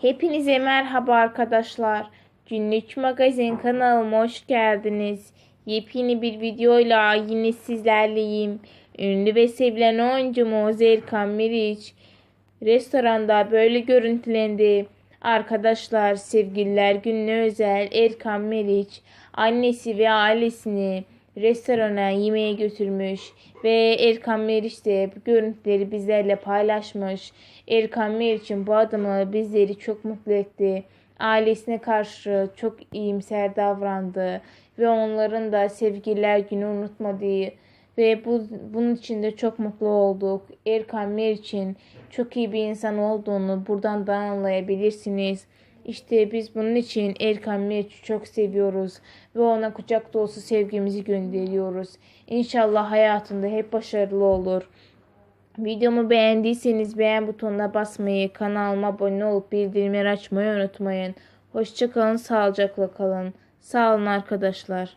Hepinize merhaba arkadaşlar. Günlük Magazin kanalıma hoş geldiniz. Yepyeni bir videoyla yine sizlerleyim. Ünlü ve sevilen oyuncumuz Erkan Meriç restoranda böyle görüntülendi. Arkadaşlar sevgililer gününe özel Erkan Meriç annesi ve ailesini restorana yemeğe götürmüş ve Erkan Meriç de bu görüntüleri bizlerle paylaşmış. Erkan Meriç'in bu adımı bizleri çok mutlu etti. Ailesine karşı çok iyimser davrandı ve onların da sevgililer günü unutmadığı ve bu, bunun için de çok mutlu olduk. Erkan Meriç'in çok iyi bir insan olduğunu buradan da anlayabilirsiniz. İşte biz bunun için Erkan Meriç'i çok seviyoruz ve ona kucak dolusu sevgimizi gönderiyoruz. İnşallah hayatında hep başarılı olur. Videomu beğendiyseniz beğen butonuna basmayı, kanalıma abone olup bildirimleri açmayı unutmayın. Hoşçakalın, sağlıcakla kalın. Sağ olun arkadaşlar.